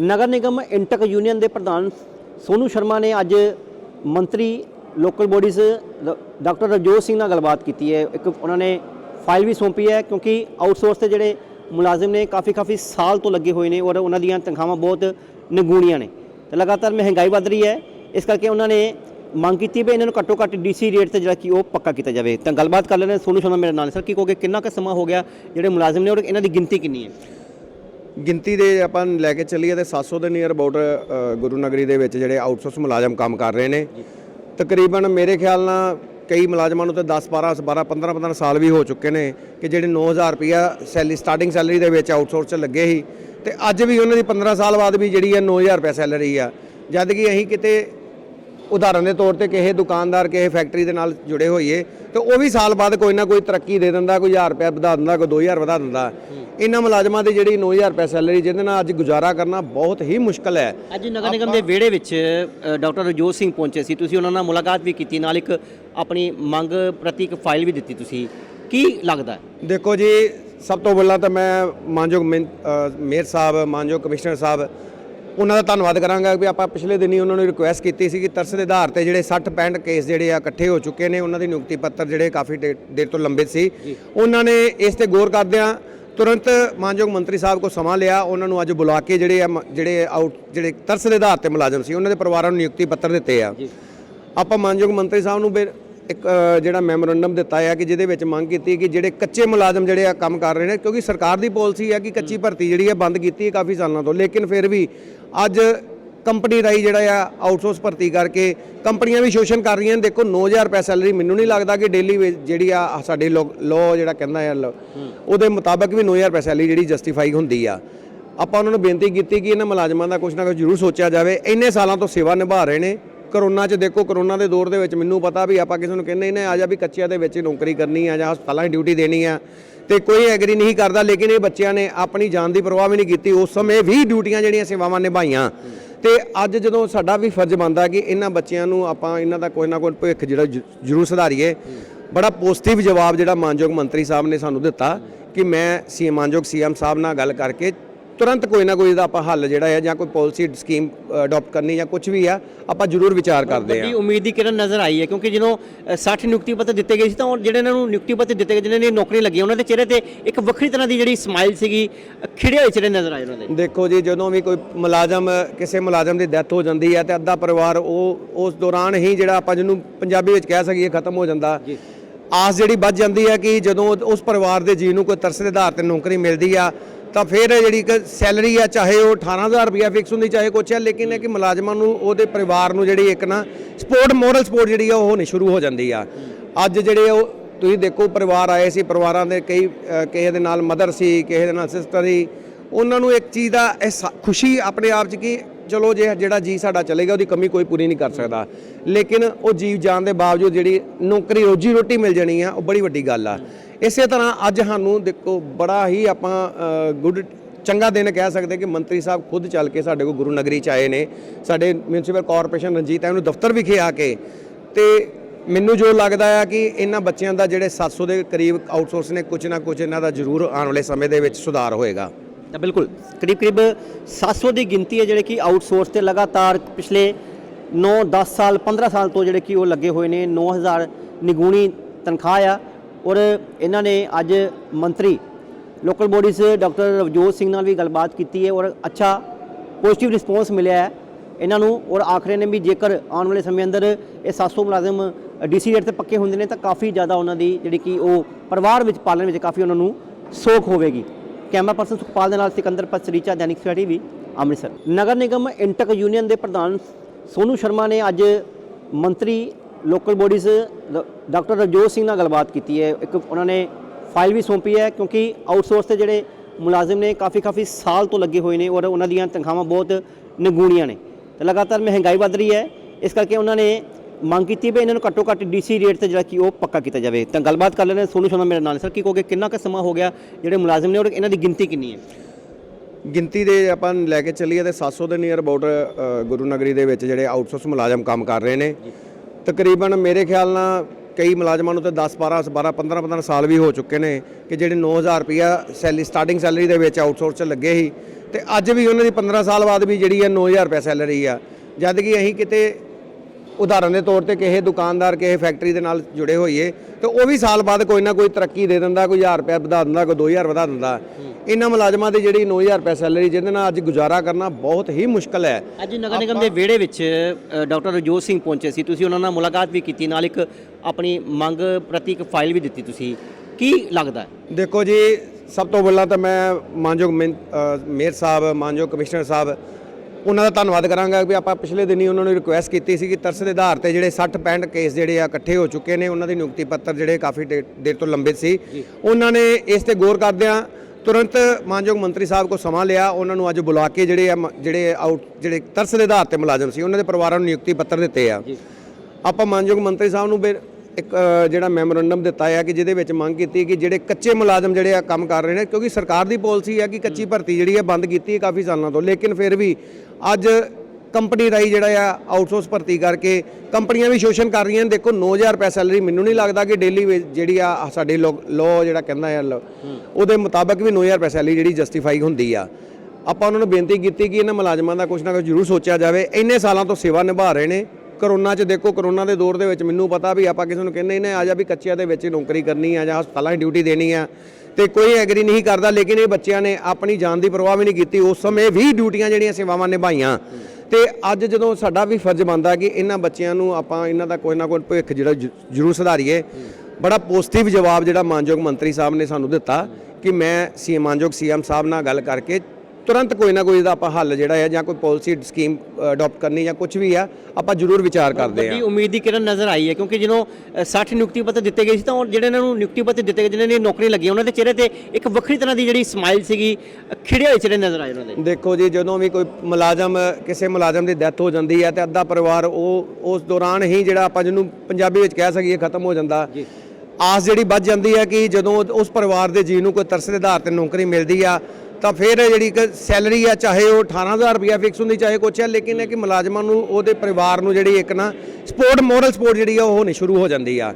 ਨਗਰ ਨਿਗਮ ਇੰਟਕ ਯੂਨੀਅਨ ਦੇ ਪ੍ਰਧਾਨ ਸੋਨੂ ਸ਼ਰਮਾ ਨੇ ਅੱਜ ਮੰਤਰੀ local bodies doctor Rajot Singh ਨਾਲ ਗੱਲਬਾਤ ਕੀਤੀ ਹੈ। ਇੱਕ ਉਹਨਾਂ ਨੇ ਫਾਈਲ ਵੀ ਸੌਂਪੀ ਹੈ ਕਿਉਂਕਿ ਆਊਟਸੋਰਸ ਤੇ ਜਿਹੜੇ ਮੁਲਾਜ਼ਮ ਨੇ ਕਾਫੀ ਕਾਫੀ ਸਾਲ ਤੋਂ ਲੱਗੇ ਹੋਏ ਨੇ ਔਰ ਉਹਨਾਂ ਦੀਆਂ ਤਨਖਾਹਾਂ ਬਹੁਤ ਨਿਗੂਣੀਆਂ ਨੇ। ਤੇ ਲਗਾਤਾਰ ਮਹਿੰਗਾਈ ਵੱਧ ਰਹੀ ਹੈ। ਇਸ ਕਰਕੇ ਉਹਨਾਂ ਨੇ ਮੰਗ ਕੀਤੀ ਵੀ ਇਹਨਾਂ ਨੂੰ ਘੱਟੋ ਘੱਟ ਡੀਸੀ ਰੇਟ ਤੇ ਜਿਹੜਾ ਕਿ ਉਹ ਪੱਕਾ ਕੀਤਾ ਜਾਵੇ। ਤਾਂ ਗੱਲਬਾਤ ਕਰ ਲੈਣੇ ਸੋਨੂ ਸ਼ਰਮਾ ਮੇਰੇ ਨਾਲ ਸਰ, ਕੀ ਕਹੋਗੇ ਕਿੰਨਾ ਕੁ ਸਮਾਂ ਹੋ ਗਿਆ ਜਿਹੜੇ ਮੁਲਾਜ਼ਮ ਨੇ ਔਰ ਇਹਨਾਂ ਦੀ ਗਿਣਤੀ ਕਿੰਨੀ ਹੈ? ਗਿਣਤੀ ਦੇ ਆਪਾਂ ਲੈ ਕੇ ਚੱਲੀਏ ਤੇ 700 ਦੇ ਨੀਅਰ ਅਬਾਊਟ ਗੁਰੂ ਨਗਰੀ ਦੇ ਵਿੱਚ ਜਿਹੜੇ ਆਊਟਸੋਰਸ ਮੁਲਾਜ਼ਮ ਕੰਮ ਕਰ ਰਹੇ ਨੇ। ਤਕਰੀਬਨ ਮੇਰੇ ਖਿਆਲ ਨਾਲ ਕਈ ਮੁਲਾਜ਼ਮਾਂ ਨੂੰ ਤੇ 10 12 12 15 15 ਸਾਲ ਵੀ ਹੋ ਚੁੱਕੇ ਨੇ ਕਿ ਜਿਹੜੇ 9000 ਰੁਪਿਆ ਸੈਲਰੀ ਸਟਾਰਟਿੰਗ ਸੈਲਰੀ ਦੇ ਵਿੱਚ ਆਊਟਸੋਰਸ 'ਚ ਲੱਗੇ ਸੀ ਤੇ ਅੱਜ ਵੀ ਉਹਨਾਂ ਦੀ 15 ਸਾਲ ਬਾਅਦ ਵੀ ਜਿਹੜੀ ਹੈ 9000 ਰੁਪਏ ਸੈਲਰੀ ਆ। ਜਦ ਕਿ ਅਸੀਂ ਕਿਤੇ ਉਦਾਹਰਨ ਦੇ ਤੌਰ ਤੇ ਕਿਸੇ ਦੁਕਾਨਦਾਰ ਕਿਸੇ ਫੈਕਟਰੀ ਦੇ ਨਾਲ ਜੁੜੇ ਹੋਈਏ ਤੇ ਉਹ ਵੀ ਸਾਲ ਬਾਅਦ ਕੋਈ ਨਾ ਕੋਈ ਤਰੱਕੀ ਦੇ ਦਿੰਦਾ ਕੋਈ 1000 ਰੁਪਏ ਵਧਾ ਦਿੰਦਾ ਕੋਈ 2000 ਵਧਾ ਦਿੰਦਾ। ਇਹਨਾਂ ਮੁਲਾਜ਼ਮਾਂ ਦੀ ਜਿਹੜੀ 9000 ਰੁਪਏ ਸੈਲਰੀ ਜਿਹਦੇ ਨਾਲ ਅੱਜ ਗੁਜ਼ਾਰਾ ਕਰਨਾ ਬਹੁਤ ਹੀ ਮੁਸ਼ਕਲ ਹੈ। ਅੱਜ ਨਗਰ ਨਿਗਮ ਦੇ ਵਿਹੜੇ ਵਿੱਚ ਡਾਕਟਰ ਰਜੋਤ ਸਿੰਘ ਪਹੁੰਚੇ ਸੀ। ਤੁਸੀਂ ਉਹਨਾਂ ਨਾਲ ਮੁਲਾਕਾਤ ਵੀ ਕੀਤੀ ਨਾਲ ਇੱਕ ਆਪਣੀ ਮੰਗ ਪ੍ਰਤੀ ਇੱਕ ਫਾਈਲ ਵੀ ਦਿੱਤੀ ਤੁਸੀਂ। ਕੀ ਲੱਗਦਾ ਹੈ? ਦੇਖੋ ਜੀ ਸਭ ਤੋਂ ਪਹਿਲਾਂ ਤਾਂ ਮੈਂ ਮਾਨਯੋਗ ਮੇਅਰ ਸਾਹਿਬ ਮਾਨਯੋਗ ਕਮਿਸ਼ਨਰ ਸਾਹਿਬ ਉਹਨਾਂ ਦਾ ਧੰਨਵਾਦ ਕਰਾਂਗਾ ਵੀ ਆਪਾਂ ਪਿਛਲੇ ਦਿਨੀ ਉਹਨਾਂ ਨੂੰ ਰਿਕੁਐਸਟ ਕੀਤੀ ਸੀ ਕਿ ਤਰਸ ਦੇ ਆਧਾਰ ਤੇ ਜਿਹੜੇ 60 65 ਕੇਸ ਜਿਹੜੇ ਆ ਇਕੱਠੇ ਹੋ ਚੁੱਕੇ ਨੇ ਉਹਨਾਂ ਦੀ ਨਿਯੁਕਤੀ ਪੱਤਰ ਜਿਹੜੇ ਕਾਫੀ ਦੇਰ ਤੋਂ ਲੰਬਿਤ ਸੀ। ਉਹਨਾਂ ਨੇ ਇਸ ਤੇ ਗੌਰ ਕਰਦਿਆਂ ਤੁਰੰਤ ਮਾਨਯੋਗ ਮੰਤਰੀ ਸਾਹਿਬ ਕੋ ਸਮਾਂ ਲਿਆ ਉਹਨਾਂ ਨੂੰ ਅੱਜ ਬੁਲਾ ਕੇ ਜਿਹੜੇ ਆ ਜਿਹੜੇ ਆਊਟ ਜਿਹੜੇ ਤਰਸ ਦੇ ਆਧਾਰ ਤੇ ਮੁਲਾਜ਼ਮ ਸੀ ਉਹਨਾਂ ਦੇ ਪਰਿਵਾਰਾਂ ਨੂੰ ਨਿਯੁਕਤੀ ਪੱਤਰ ਦਿੱਤੇ ਆ। ਆਪਾਂ ਮਾਨਯੋਗ ਮੰਤਰੀ ਸਾਹਿਬ ਨੂੰ ਇੱਕ ਜਿਹੜਾ ਮੈਮੋਰੰਡਮ ਦਿੱਤਾ ਹੈ ਕਿ ਜਿਹਦੇ ਵਿੱਚ ਮੰਗ ਕੀਤੀ ਕਿ ਜਿਹੜੇ ਕੱਚੇ ਮੁਲਾਜ਼ਮ ਜਿਹੜੇ ਆ ਕੰਮ ਕਰ ਰਹੇ ਨੇ ਕਿਉਂਕਿ ਸਰਕਾਰ ਦੀ ਪਾਲਿਸੀ ਹੈ ਕਿ ਕੱਚੀ ਭਰਤੀ ਜਿਹੜੀ ਹੈ ਬੰਦ ਕੀਤੀ ਹੈ ਕਾਫੀ ਸਾਲਾਂ ਤੋਂ ਲੇਕਿਨ ਫਿਰ ਵੀ ਅੱਜ ਕੰਪਨੀ ਰਾਈ ਜਿਹੜਾ ਆ ਆਊਟਸੋਰਸ ਭਰਤੀ ਕਰਕੇ ਕੰਪਨੀਆਂ ਵੀ ਸ਼ੋਸ਼ਣ ਕਰ ਰਹੀਆਂ ਨੇ। ਦੇਖੋ 9000 ਰੁਪਏ ਸੈਲਰੀ ਮੈਨੂੰ ਨਹੀਂ ਲੱਗਦਾ ਕਿ ਡੇਲੀ ਜਿਹੜੀ ਆ ਸਾਡੇ ਲੋ ਜਿਹੜਾ ਕਹਿੰਦਾ ਆ law, ਉਹਦੇ ਮੁਤਾਬਕ ਵੀ 9000 ਰੁਪਏ ਸੈਲਰੀ ਜਿਹੜੀ ਜਸਟੀਫਾਈ ਹੁੰਦੀ ਆ। ਆਪਾਂ ਉਹਨਾਂ ਨੂੰ ਬੇਨਤੀ ਕੀਤੀ ਕਿ ਇਹਨਾਂ ਮੁਲਾਜ਼ਮਾਂ ਦਾ ਕੁਝ ਨਾ ਕੁਝ ਜ਼ਰੂਰ ਸੋਚਿਆ ਜਾਵੇ। ਇੰਨੇ ਸਾਲਾਂ ਤੋਂ ਸੇਵਾ ਨਿਭਾ ਰਹੇ ਨੇ। ਕਰੋਨਾ 'ਚ ਦੇਖੋ ਕਰੋਨਾ ਦੇ ਦੌਰ ਦੇ ਵਿੱਚ ਮੈਨੂੰ ਪਤਾ ਵੀ ਆਪਾਂ ਕਿਸੇ ਨੂੰ ਕਹਿੰਦੇ ਹੀ ਨੇ ਆ ਜਾ ਵੀ ਕੱਚਿਆਂ ਦੇ ਵਿੱਚ ਨੌਕਰੀ ਕਰਨੀ ਆ ਜਾਂ ਹਸਪਤਾਲਾਂ 'ਚ ਡਿਊਟੀ ਦੇਣੀ ਆ। ਤੇ ਕੋਈ ਐਗਰੀ ਨਹੀਂ ਕਰਦਾ ਲੇਕਿਨ ਇਹ ਬੱਚਿਆਂ ਨੇ ਆਪਣੀ ਜਾਨ ਦੀ ਪਰਵਾਹ ਵੀ ਨਹੀਂ ਕੀਤੀ। ਉਸ ਸਮੇਂ ਵੀ ਡਿਊਟੀਆਂ ਜਿਹੜੀਆਂ ਸੇਵਾਵਾਂ ਨਿਭਾਈਆਂ। ਤੇ ਅੱਜ ਜਦੋਂ ਸਾਡਾ ਵੀ ਫਰਜ਼ ਬਣਦਾ ਕਿ ਇਹਨਾਂ ਬੱਚਿਆਂ ਨੂੰ ਆਪਾਂ ਇਹਨਾਂ ਦਾ ਕੋਈ ਨਾ ਕੋਈ ਭਵਿੱਖ ਜਿਹੜਾ ਜ਼ਰੂਰ ਸੁਧਾਰੀਏ, ਬੜਾ ਪੋਜ਼ਿਟਿਵ ਜਵਾਬ ਜਿਹੜਾ ਮਾਨਯੋਗ ਮੰਤਰੀ ਸਾਹਿਬ ਨੇ ਸਾਨੂੰ ਦਿੱਤਾ ਕਿ ਮੈਂ ਸੀ ਮਾਨਯੋਗ ਸੀਐਮ ਸਾਹਿਬ ਨਾਲ ਗੱਲ ਕਰਕੇ ਤੁਰੰਤ ਕੋਈ ਨਾ ਕੋਈ ਦਾ ਆਪਾਂ ਹੱਲ ਜਿਹੜਾ ਹੈ ਜਾਂ ਕੋਈ ਪਾਲਿਸੀ ਸਕੀਮ ਅਡਾਪਟ ਕਰਨੀ ਜਾਂ ਕੁਝ ਵੀ ਆ ਆਪਾਂ ਜ਼ਰੂਰ ਵਿਚਾਰ ਕਰਦੇ ਵੱਡੀ ਹਾਂ ਉਮੀਦ ਦੀ ਕਿਰਨ ਨਜ਼ਰ ਆਈ ਹੈ ਕਿਉਂਕਿ ਜਦੋਂ ਅ, 60 ਨਿਯੁਕਤੀ ਪੱਤਰ ਦਿੱਤੇ ਗਏ ਸੀ ਤਾਂ ਉਹ ਜਿਹੜੇ ਇਹਨਾਂ ਨੂੰ ਨਿਯੁਕਤੀ ਪੱਤਰ ਦਿੱਤੇ ਗਏ ਜਿਨ੍ਹਾਂ ਦੀ ਨੌਕਰੀ ਲੱਗੀ ਉਹਨਾਂ ਦੇ ਚਿਹਰੇ ਤੇ ਇੱਕ ਵੱਖਰੀ ਤਰ੍ਹਾਂ ਦੀ ਜਿਹੜੀ ਸਮਾਈਲ ਸੀਗੀ ਖਿੜੇ ਹੋਏ ਚਿਹਰੇ ਨਜ਼ਰ ਆਏ ਉਹਨਾਂ ਦੇ। ਦੇਖੋ ਜੀ ਜਦੋਂ ਵੀ ਕੋਈ ਮੁਲਾਜ਼ਮ ਕਿਸੇ ਮੁਲਾਜ਼ਮ ਦੀ ਡੈਥ ਹੋ ਜਾਂਦੀ ਹੈ ਤੇ ਅੱਧਾ ਪਰਿਵਾਰ ਉਹ ਉਸ ਦੌਰਾਨ ਹੀ ਜਿਹੜਾ ਆਪਾਂ ਜਿਹਨੂੰ ਪੰਜਾਬੀ ਵਿੱਚ ਕਹਿ ਸਕੀਏ ਖਤਮ ਹੋ ਜਾਂਦਾ। ਆਸ ਜਿਹੜੀ ਵੱਧ ਜਾਂਦੀ ਹੈ ਕਿ ਜਦੋਂ ਉਸ ਪਰਿਵਾਰ ਦੇ ਜੀ ਨੂੰ ਕੋਈ ਤਰਸ ਦੇ ਆਧਾਰ ਤੇ ਨੌਕਰੀ ਮਿਲਦੀ ਆ ਤਾਂ ਫਿਰ ਜਿਹੜੀ ਇੱਕ ਸੈਲਰੀ ਆ, ਚਾਹੇ ਉਹ 18000 ਰੁਪਇਆ ਫਿਕਸ ਹੁੰਦੀ, ਚਾਹੇ ਕੁਛ ਹੈ ਲੇਕਿਨ ਇਹ ਕਿ ਮੁਲਾਜ਼ਮਾਂ ਨੂੰ, ਉਹਦੇ ਪਰਿਵਾਰ ਨੂੰ ਜਿਹੜੀ ਇੱਕ ਨਾ ਸਪੋਰਟ ਮੋਰਲ ਸਪੋਰਟ ਜਿਹੜੀ ਆ, ਉਹ ਹੋਣੀ ਸ਼ੁਰੂ ਹੋ ਜਾਂਦੀ ਆ। ਅੱਜ ਜਿਹੜੇ ਉਹ, ਤੁਸੀਂ ਦੇਖੋ, ਪਰਿਵਾਰ ਆਏ ਸੀ, ਪਰਿਵਾਰਾਂ ਦੇ ਕਈ ਕਿਸੇ ਦੇ ਨਾਲ ਮਦਰ ਸੀ, ਕਿਸੇ ਦੇ ਨਾਲ ਸਿਸਟਰ ਸੀ, ਉਹਨਾਂ ਨੂੰ ਇੱਕ ਚੀਜ਼ ਦਾ ਅਹਿਸਾ- ਖੁਸ਼ੀ ਆਪਣੇ ਆਪ 'ਚ ਕਿ ਚਲੋ ਜੇ ਜਿਹੜਾ ਜੀ ਸਾਡਾ ਚਲੇਗਾ, ਉਹਦੀ ਕਮੀ ਕੋਈ ਪੂਰੀ ਨਹੀਂ ਕਰ ਸਕਦਾ। ਲੇਕਿਨ ਉਹ ਜੀਵ ਜਾਣ ਦੇ ਬਾਵਜੂਦ ਜਿਹੜੀ ਨੌਕਰੀ, ਰੋਜੀ ਰੋਟੀ ਮਿਲ ਜਾਣੀ ਆ, ਉਹ ਬੜੀ ਵੱਡੀ ਗੱਲ ਆ। ਇਸੇ ਤਰ੍ਹਾਂ ਅੱਜ ਸਾਨੂੰ ਦੇਖੋ, ਬੜਾ ਹੀ ਆਪਾਂ ਗੁੱਡ, ਚੰਗਾ ਦਿਨ ਕਹਿ ਸਕਦੇ ਕਿ ਮੰਤਰੀ ਸਾਹਿਬ ਖੁਦ ਚੱਲ ਕੇ ਸਾਡੇ ਕੋਲ ਗੁਰੂ ਨਗਰੀ ਚ ਆਏ ਨੇ। ਸਾਡੇ ਮਿਊਨਿਸਪਲ ਕਾਰਪੋਰੇਸ਼ਨ ਰਣਜੀਤ ਐਵਨਿਊ ਦਫ਼ਤਰ ਵਿਖੇ ਆ ਕੇ, ਤੇ ਮੈਨੂੰ ਜੋ ਲੱਗਦਾ ਆ ਕਿ ਇਹਨਾਂ ਬੱਚਿਆਂ ਦਾ ਜਿਹੜੇ 700 ਦੇ ਕਰੀਬ ਆਊਟਸੋਰਸ ਨੇ ਕੁਝ ਨਾ ਕੁਝ ਇਹਨਾਂ ਦਾ ਜ਼ਰੂਰ ਆਉਣ ਵਾਲੇ ਸਮੇਂ ਦੇ ਵਿੱਚ ਸੁਧਾਰ ਹੋਏਗਾ। ਤਾਂ ਬਿਲਕੁਲ ਕਰੀਬ ਕਰੀਬ 700 ਦੀ ਗਿਣਤੀ ਹੈ ਜਿਹੜੇ ਕਿ ਆਊਟਸੋਰਸ ਤੇ ਲਗਾਤਾਰ ਪਿਛਲੇ 9 10 ਸਾਲ 15 ਸਾਲ ਤੋਂ ਜਿਹੜੇ ਕਿ ਉਹ ਲੱਗੇ ਹੋਏ ਨੇ। 9000 ਨਿਗੂਣੀ ਤਨਖਾਹ ਆ ਔਰ ਇਹਨਾਂ ਨੇ ਅੱਜ ਮੰਤਰੀ local bodies doctor Ravjot Singh ਨਾਲ ਵੀ ਗੱਲਬਾਤ ਕੀਤੀ ਹੈ ਔਰ ਅੱਛਾ ਪੋਜ਼ਿਟਿਵ ਰਿਸਪੌਂਸ ਮਿਲਿਆ ਹੈ ਇਹਨਾਂ ਨੂੰ ਔਰ ਆਖਰੇ ਨੇ ਵੀ ਜੇਕਰ ਆਉਣ ਵਾਲੇ ਸਮੇਂ ਅੰਦਰ ਇਹ 700 ਮੁਲਾਜ਼ਮ ਡੀਸੀ ਰੇਟ ਤੇ ਪੱਕੇ ਹੁੰਦੇ ਨੇ ਤਾਂ ਕਾਫੀ ਜ਼ਿਆਦਾ ਉਹਨਾਂ ਦੀ ਜਿਹੜੀ ਕਿ ਉਹ ਪਰਿਵਾਰ ਵਿੱਚ ਪਾਲਣ ਵਿੱਚ ਕਾਫੀ ਉਹਨਾਂ ਨੂੰ ਸੋਖ ਹੋਵੇਗੀ। ਕੈਮਰਾ ਪਰਸਨ ਸੁਖਪਾਲ ਦੇ ਨਾਲ ਸਿਕੰਦਰ ਪਸਰੀਚਾ, ਦੈਨਿਕ ਸਵੇਰਾ ਟੀਵੀ, ਅੰਮ੍ਰਿਤਸਰ। ਨਗਰ ਨਿਗਮ ਇੰਟਕ ਯੂਨੀਅਨ ਦੇ ਪ੍ਰਧਾਨ ਸੋਨੂ ਸ਼ਰਮਾ ਨੇ ਅੱਜ ਮੰਤਰੀ, local bodies doctor Rajot Singh ਨਾਲ ਗੱਲਬਾਤ ਕੀਤੀ ਹੈ। ਇੱਕ ਉਹਨਾਂ ਨੇ ਫਾਈਲ ਵੀ ਸੌਂਪੀ ਹੈ ਕਿਉਂਕਿ ਆਊਟਸੋਰਸ ਤੇ ਜਿਹੜੇ ਮੁਲਾਜ਼ਮ ਨੇ ਕਾਫੀ ਕਾਫੀ ਸਾਲ ਤੋਂ ਲੱਗੇ ਹੋਏ ਨੇ ਔਰ ਉਹਨਾਂ ਦੀਆਂ ਤਨਖਾਹਾਂ ਬਹੁਤ ਨਿਗੂਣੀਆਂ ਨੇ। ਤੇ ਲਗਾਤਾਰ ਮਹਿੰਗਾਈ ਵੱਧ ਰਹੀ ਹੈ। ਇਸ ਕਰਕੇ ਉਹਨਾਂ ਨੇ ਮੰਗ ਕੀਤੀ ਵੀ ਇਹਨਾਂ ਨੂੰ ਘੱਟੋ ਘੱਟ ਡੀਸੀ ਰੇਟ ਤੇ ਜਿਹੜਾ ਕਿ ਉਹ ਪੱਕਾ ਕੀਤਾ ਜਾਵੇ। ਤਾਂ ਗੱਲਬਾਤ ਕਰ ਲੈਣੇ ਸੋਨੂ ਸ਼ਰਮਾ ਮੇਰੇ ਨਾਲ। ਸਰ ਕੀ ਕਹੋਗੇ ਕਿੰਨਾ ਕੁ ਸਮਾਂ ਹੋ ਗਿਆ? ਜਿਹੜੇ ਮੁਲਾਜ਼ਮ ਨੇ ਔਰ ਇਹਨਾਂ ਦੀ ਗਿਣਤੀ ਕਿੰਨੀ ਹੈ? ਗਿਣਤੀ ਦੇ ਆਪਾਂ ਲੈ ਕੇ ਚੱਲੀਏ ਤੇ 700 ਦੇ ਨੀਅਰ ਅਬਾਊਟ ਗੁਰੂ ਨਗਰੀ ਦੇ ਵਿੱਚ ਜਿਹੜੇ ਆਊਟਸੋਰਸ ਮੁਲਾਜ਼ਮ ਕੰਮ ਕਰ ਰਹੇ ਨੇ। ਤਕਰੀਬਨ ਮੇਰੇ ਖਿਆਲ ਨਾਲ ਕਈ ਮੁਲਾਜ਼ਮਾਂ ਨੂੰ ਤੇ 10 12 12 15 15 ਸਾਲ ਵੀ ਹੋ ਚੁੱਕੇ ਨੇ ਕਿ ਜਿਹੜੇ 9000 ਰੁਪਇਆ ਸੈਲਰੀ ਸਟਾਰਟਿੰਗ ਸੈਲਰੀ ਦੇ ਵਿੱਚ ਆਊਟਸੋਰਸ 'ਚ ਲੱਗੇ ਸੀ। ਤੇ ਅੱਜ ਵੀ ਉਹਨਾਂ ਦੀ 15 ਸਾਲ ਬਾਅਦ ਵੀ ਜਿਹੜੀ ਹੈ 9000 ਰੁਪਏ ਸੈਲਰੀ ਆ। ਜਦ ਕਿ ਅਸੀਂ ਕਿਤੇ ਉਦਾਹਰਨ ਦੇ ਤੌਰ ਤੇ ਕਿਸੇ ਦੁਕਾਨਦਾਰ ਕਿਸੇ ਫੈਕਟਰੀ ਦੇ ਨਾਲ ਜੁੜੇ ਹੋਈਏ ਤੇ ਉਹ ਵੀ ਸਾਲ ਬਾਅਦ ਕੋਈ ਨਾ ਕੋਈ ਤਰੱਕੀ ਦੇ ਦਿੰਦਾ ਕੋਈ 1000 ਰੁਪਏ ਵਧਾ ਦਿੰਦਾ ਕੋਈ 2000 ਵਧਾ ਦਿੰਦਾ। ਇਹਨਾਂ ਮੁਲਾਜ਼ਮਾਂ ਦੀ ਜਿਹੜੀ 9000 ਰੁਪਏ ਸੈਲਰੀ ਜਿਹਦੇ ਨਾਲ ਅੱਜ ਗੁਜ਼ਾਰਾ ਕਰਨਾ ਬਹੁਤ ਹੀ ਮੁਸ਼ਕਲ ਹੈ। ਅੱਜ ਨਗਰ ਨਿਗਮ ਦੇ ਵਿਹੜੇ ਵਿੱਚ ਡਾਕਟਰ ਰਜੋਤ ਸਿੰਘ ਪਹੁੰਚੇ ਸੀ। ਤੁਸੀਂ ਉਹਨਾਂ ਨਾਲ ਮੁਲਾਕਾਤ ਵੀ ਕੀਤੀ ਨਾਲ ਇੱਕ ਆਪਣੀ ਮੰਗ ਪ੍ਰਤੀ ਇੱਕ ਫਾਈਲ ਵੀ ਦਿੱਤੀ ਤੁਸੀਂ। ਕੀ ਲੱਗਦਾ ਦੇਖੋ ਜੀ ਸਭ ਤੋਂ ਪਹਿਲਾਂ ਤਾਂ ਮੈਂ ਮਾਨਯੋਗ ਮੇਅਰ ਸਾਹਿਬ ਮਾਨਯੋਗ ਕਮਿਸ਼ਨਰ ਸਾਹਿਬ ਉਹਨਾਂ ਦਾ ਧੰਨਵਾਦ ਕਰਾਂਗਾ ਕਿ ਆਪਾਂ ਪਿਛਲੇ ਦਿਨੀ ਉਹਨਾਂ ਨੂੰ ਰਿਕੁਐਸਟ ਕੀਤੀ ਸੀ ਕਿ ਤਰਸ ਦੇ ਆਧਾਰ ਤੇ ਜਿਹੜੇ 60 65 ਕੇਸ ਜਿਹੜੇ ਆ ਇਕੱਠੇ ਹੋ ਚੁੱਕੇ ਨੇ ਉਹਨਾਂ ਦੀ ਨਿਯੁਕਤੀ ਪੱਤਰ ਜਿਹੜੇ ਕਾਫੀ ਦੇਰ ਤੋਂ ਲੰਬਿਤ ਸੀ। ਉਹਨਾਂ ਨੇ ਇਸ ਤੇ ਗੌਰ ਕਰਦਿਆਂ ਤੁਰੰਤ ਮਾਨਯੋਗ ਮੰਤਰੀ ਸਾਹਿਬ ਕੋ ਸਮਾਂ ਲਿਆ ਉਹਨਾਂ ਨੂੰ ਅੱਜ ਬੁਲਾ ਕੇ ਜਿਹੜੇ ਆ ਜਿਹੜੇ ਆਊਟ ਜਿਹੜੇ ਤਰਸ ਦੇ ਆਧਾਰ ਤੇ ਮੁਲਾਜ਼ਮ ਸੀ ਉਹਨਾਂ ਦੇ ਪਰਿਵਾਰਾਂ ਨੂੰ ਨਿਯੁਕਤੀ ਪੱਤਰ ਦਿੱਤੇ ਆ। ਆਪਾਂ ਮਾਨਯੋਗ ਮੰਤਰੀ ਸਾਹਿਬ ਨੂੰ ਇੱਕ ਜਿਹੜਾ ਮੈਮੋਰੰਡਮ ਦਿੱਤਾ ਹੈ ਕਿ ਜਿਹਦੇ ਵਿੱਚ ਮੰਗ ਕੀਤੀ ਕਿ ਜਿਹੜੇ ਕੱਚੇ ਮੁਲਾਜ਼ਮ ਜਿਹੜੇ ਆ ਕੰਮ ਕਰ ਰਹੇ ਨੇ ਕਿਉਂਕਿ ਸਰਕਾਰ ਦੀ ਪਾਲਿਸੀ ਹੈ ਕਿ ਕੱਚੀ ਭਰਤੀ ਜਿਹੜੀ ਹੈ ਬੰਦ ਕੀਤੀ ਹੈ ਕਾਫੀ ਸਾਲਾਂ ਤੋਂ। ਲੇਕਿਨ ਫਿਰ ਵੀ ਅੱਜ ਕੰਪਨੀ ਰਾਈ ਜਿਹੜਾ ਆ ਆਊਟਸੋਰਸ ਭਰਤੀ ਕਰਕੇ ਕੰਪਨੀਆਂ ਵੀ ਸ਼ੋਸ਼ਣ ਕਰ ਰਹੀਆਂ ਨੇ। ਦੇਖੋ 9000 ਰੁਪਏ ਸੈਲਰੀ ਮੈਨੂੰ ਨਹੀਂ ਲੱਗਦਾ ਕਿ ਡੇਲੀ ਜਿਹੜੀ ਆ ਸਾਡੇ ਲੋ ਜਿਹੜਾ ਕਹਿੰਦਾ ਆ law, ਉਹਦੇ ਮੁਤਾਬਕ ਵੀ 9000 ਰੁਪਏ ਸੈਲਰੀ ਜਿਹੜੀ ਜਸਟੀਫਾਈ ਹੁੰਦੀ ਆ। ਆਪਾਂ ਉਹਨਾਂ ਨੂੰ ਬੇਨਤੀ ਕੀਤੀ ਕਿ ਇਹਨਾਂ ਮੁਲਾਜ਼ਮਾਂ ਦਾ ਕੁਝ ਨਾ ਕੁਝ ਜ਼ਰੂਰ ਸੋਚਿਆ ਜਾਵੇ। ਇੰਨੇ ਸਾਲਾਂ ਤੋਂ ਸੇਵਾ ਨਿਭਾ ਰਹੇ ਨੇ। ਕਰੋਨਾ 'ਚ ਦੇਖੋ, ਕਰੋਨਾ ਦੇ ਦੌਰ ਦੇ ਵਿੱਚ ਮੈਨੂੰ ਪਤਾ ਵੀ ਆਪਾਂ ਕਿਸੇ ਨੂੰ ਕਹਿੰਦੇ ਹੀ ਨੇ ਆ ਜਾ ਵੀ ਕੱਚਿਆਂ ਦੇ ਵਿੱਚ ਨੌਕਰੀ ਕਰਨੀ ਆ ਜਾਂ ਹਸਪਤਾਲਾਂ 'ਚ ਡਿਊਟੀ ਦੇਣੀ ਆ। ਤੇ ਕੋਈ ਐਗਰੀ ਨਹੀਂ ਕਰਦਾ, ਲੇਕਿਨ ਇਹ ਬੱਚਿਆਂ ਨੇ ਆਪਣੀ ਜਾਨ ਦੀ ਪਰਵਾਹ ਵੀ ਨਹੀਂ ਕੀਤੀ, ਉਸ ਸਮੇਂ ਵੀ ਡਿਊਟੀਆਂ ਜਿਹੜੀਆਂ ਸੇਵਾਵਾਂ ਨਿਭਾਈਆਂ। ਤੇ ਅੱਜ ਜਦੋਂ ਸਾਡਾ ਵੀ ਫਰਜ਼ ਬਣਦਾ ਕਿ ਇਹਨਾਂ ਬੱਚਿਆਂ ਨੂੰ ਆਪਾਂ ਇਹਨਾਂ ਦਾ ਕੋਈ ਨਾ ਕੋਈ ਭਵਿੱਖ ਜਿਹੜਾ ਜ਼ਰੂਰ ਸੁਧਾਰੀਏ, ਬੜਾ ਪੋਜ਼ਿਟਿਵ ਜਵਾਬ ਜਿਹੜਾ ਮਾਨਯੋਗ ਮੰਤਰੀ ਸਾਹਿਬ ਨੇ ਸਾਨੂੰ ਦਿੱਤਾ ਕਿ ਮੈਂ ਸੀ ਮਾਨਯੋਗ ਸੀਐਮ ਸਾਹਿਬ ਨਾਲ ਗੱਲ ਕਰਕੇ ਤੁਰੰਤ ਕੋਈ ਨਾ ਕੋਈ ਇਹਦਾ ਆਪਾਂ ਹੱਲ ਜਿਹੜਾ ਹੈ ਜਾਂ ਕੋਈ ਪਾਲਿਸੀ ਸਕੀਮ ਅਡਾਪਟ ਕਰਨੀ ਜਾਂ ਕੁਝ ਵੀ ਆ ਆਪਾਂ ਜ਼ਰੂਰ ਵਿਚਾਰ ਕਰਦੇ ਆ ਵੱਡੀ ਉਮੀਦ ਦੀ ਕਿਰਨ ਨਜ਼ਰ ਆਈ ਹੈ ਕਿਉਂਕਿ ਜਦੋਂ ਅ, 60 ਨਿਯੁਕਤੀ ਪੱਤਰ ਦਿੱਤੇ ਗਏ ਸੀ ਤਾਂ ਉਹ ਜਿਹੜੇ ਇਹਨਾਂ ਨੂੰ ਨਿਯੁਕਤੀ ਪੱਤਰ ਦਿੱਤੇ ਗਏ ਜਿਨ੍ਹਾਂ ਨੇ ਨੌਕਰੀ ਲੱਗੀ ਉਹਨਾਂ ਦੇ ਚਿਹਰੇ ਤੇ ਇੱਕ ਵੱਖਰੀ ਤਰ੍ਹਾਂ ਦੀ ਜਿਹੜੀ ਸਮਾਈਲ ਸੀਗੀ ਅ, ਖਿੜੇ ਹੋਏ ਚਿਹਰੇ ਨਜ਼ਰ ਆਏ ਉਹਨਾਂ ਦੇ। ਦੇਖੋ ਜੀ ਜਦੋਂ ਵੀ ਕੋਈ ਮੁਲਾਜ਼ਮ ਕਿਸੇ ਮੁਲਾਜ਼ਮ ਦੀ ਡੈਥ ਹੋ ਜਾਂਦੀ ਹੈ ਤੇ ਅੱਧਾ ਪਰਿਵਾਰ ਉਹ ਉਸ ਦੌਰਾਨ ਹੀ ਜਿਹੜਾ ਆਪਾਂ ਜਿਹਨੂੰ ਪੰਜਾਬੀ ਵਿੱਚ ਕਹਿ ਸਕੀਏ ਖਤਮ ਹੋ ਜਾਂਦਾ। ਆਸ ਜਿਹੜੀ ਵੱਧ ਜਾਂਦੀ ਹੈ ਕਿ ਜਦੋਂ ਉਸ ਪਰਿਵਾਰ ਦੇ ਜੀ ਨੂੰ ਕੋਈ ਤਰਸ ਦੇ ਆਧਾਰ ਤੇ ਨੌਕਰੀ ਮਿਲਦੀ ਆ ਤਾਂ ਫਿਰ ਜਿਹੜੀ ਇੱਕ ਸੈਲਰੀ ਆ, ਚਾਹੇ ਉਹ 18000 ਰੁਪਇਆ ਫਿਕਸ ਹੁੰਦੀ, ਚਾਹੇ ਕੁਛ ਹੈ ਲੇਕਿਨ ਇਹ ਕਿ ਮੁਲਾਜ਼ਮਾਂ ਨੂੰ, ਉਹਦੇ ਪਰਿਵਾਰ ਨੂੰ ਜਿਹੜੀ ਇੱਕ ਨਾ ਸਪੋਰਟ ਮੋਰਲ ਸਪੋਰਟ ਜਿਹੜੀ ਆ, ਉਹ ਹੋਣੀ ਸ਼ੁਰੂ ਹੋ ਜਾਂਦੀ ਆ।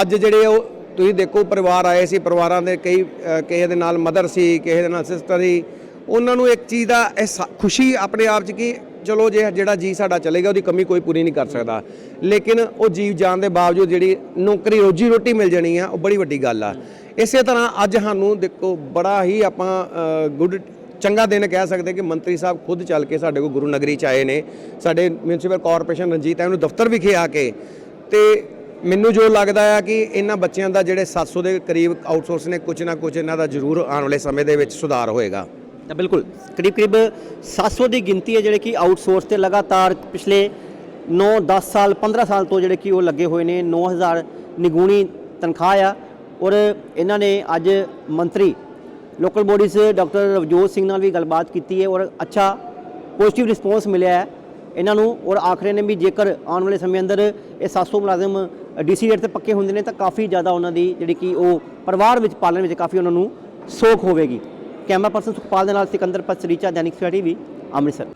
ਅੱਜ ਜਿਹੜੇ ਉਹ, ਤੁਸੀਂ ਦੇਖੋ, ਪਰਿਵਾਰ ਆਏ ਸੀ, ਪਰਿਵਾਰਾਂ ਦੇ ਕਈ ਕਿਸੇ ਦੇ ਨਾਲ ਮਦਰ ਸੀ, ਕਿਸੇ ਦੇ ਨਾਲ ਸਿਸਟਰ ਸੀ ਉਹਨਾਂ ਨੂੰ ਇੱਕ ਚੀਜ਼ ਦਾ ਅਹਿਸਾ- ਖੁਸ਼ੀ ਆਪਣੇ ਆਪ 'ਚ ਕਿ, ਚਲੋ ਜੇ ਜਿਹੜਾ ਜੀ ਸਾਡਾ ਚਲੇਗਾ, ਉਹਦੀ ਕਮੀ ਕੋਈ ਪੂਰੀ ਨਹੀਂ ਕਰ ਸਕਦਾ। ਲੇਕਿਨ ਉਹ ਜੀਵ ਜਾਣ ਦੇ ਬਾਵਜੂਦ ਜਿਹੜੀ ਨੌਕਰੀ, ਰੋਜੀ ਰੋਟੀ ਮਿਲ ਜਾਣੀ ਆ, ਉਹ ਬੜੀ ਵੱਡੀ ਗੱਲ ਆ। ਇਸੇ ਤਰ੍ਹਾਂ ਅੱਜ ਸਾਨੂੰ ਦੇਖੋ, ਬੜਾ ਹੀ ਆਪਾਂ ਗੁੱਡ, ਚੰਗਾ ਦਿਨ ਕਹਿ ਸਕਦੇ ਕਿ ਮੰਤਰੀ ਸਾਹਿਬ ਖੁਦ ਚੱਲ ਕੇ ਸਾਡੇ ਕੋਲ ਗੁਰੂ ਨਗਰੀ ਚ ਆਏ ਨੇ। ਸਾਡੇ ਮਿਊਨਿਸਪਲ ਕਾਰਪੋਰੇਸ਼ਨ ਰਣਜੀਤ ਐਵਨਿਊ ਦਫ਼ਤਰ ਵਿਖੇ ਆ ਕੇ। ਤੇ ਮੈਨੂੰ ਜੋ ਲੱਗਦਾ ਆ ਕਿ ਇਹਨਾਂ ਬੱਚਿਆਂ ਦਾ ਜਿਹੜੇ 700 ਦੇ ਕਰੀਬ ਆਊਟਸੋਰਸ ਨੇ ਕੁਝ ਨਾ ਕੁਝ ਇਹਨਾਂ ਦਾ ਜ਼ਰੂਰ ਆਉਣ ਵਾਲੇ ਸਮੇਂ ਦੇ ਵਿੱਚ ਸੁਧਾਰ ਹੋਏਗਾ। ਤਾਂ ਬਿਲਕੁਲ ਕਰੀਬ ਕਰੀਬ 700 ਦੀ ਗਿਣਤੀ ਹੈ ਜਿਹੜੇ ਕਿ ਆਊਟਸੋਰਸ ਤੇ ਲਗਾਤਾਰ ਪਿਛਲੇ 9 10 ਸਾਲ 15 ਸਾਲ ਤੋਂ ਜਿਹੜੇ ਕਿ ਉਹ ਲੱਗੇ ਹੋਏ ਨੇ। 9000 ਨਿਗੂਣੀ ਤਨਖਾਹ ਆ ਔਰ ਇਹਨਾਂ ਨੇ ਅੱਜ ਮੰਤਰੀ local bodies doctor Ravjot Singh ਨਾਲ ਵੀ ਗੱਲਬਾਤ ਕੀਤੀ ਹੈ ਔਰ ਅੱਛਾ ਪੋਜ਼ਿਟਿਵ ਰਿਸਪੌਂਸ ਮਿਲਿਆ ਹੈ ਇਹਨਾਂ ਨੂੰ ਔਰ ਆਖਰੇ ਨੇ ਵੀ ਜੇਕਰ ਆਉਣ ਵਾਲੇ ਸਮੇਂ ਅੰਦਰ ਇਹ 700 ਮੁਲਾਜ਼ਮ ਡੀਸੀ ਰੇਟ ਤੇ ਪੱਕੇ ਹੁੰਦੇ ਨੇ ਤਾਂ ਕਾਫੀ ਜ਼ਿਆਦਾ ਉਹਨਾਂ ਦੀ ਜਿਹੜੀ ਕਿ ਉਹ ਪਰਿਵਾਰ ਵਿੱਚ ਪਾਲਣ ਵਿੱਚ ਕਾਫੀ ਉਹਨਾਂ ਨੂੰ ਸੋਖ ਹੋਵੇਗੀ। ਕੈਮਰਾ ਪਰਸਨ ਸੁਖਪਾਲ ਦੇ ਨਾਲ ਸਿਕੰਦਰ ਪਸਰੀਚਾ ਦੈਨਿਕ ਸਵੇਰਾ ਟੀਵੀ ਅੰਮ੍ਰਿਤਸਰ।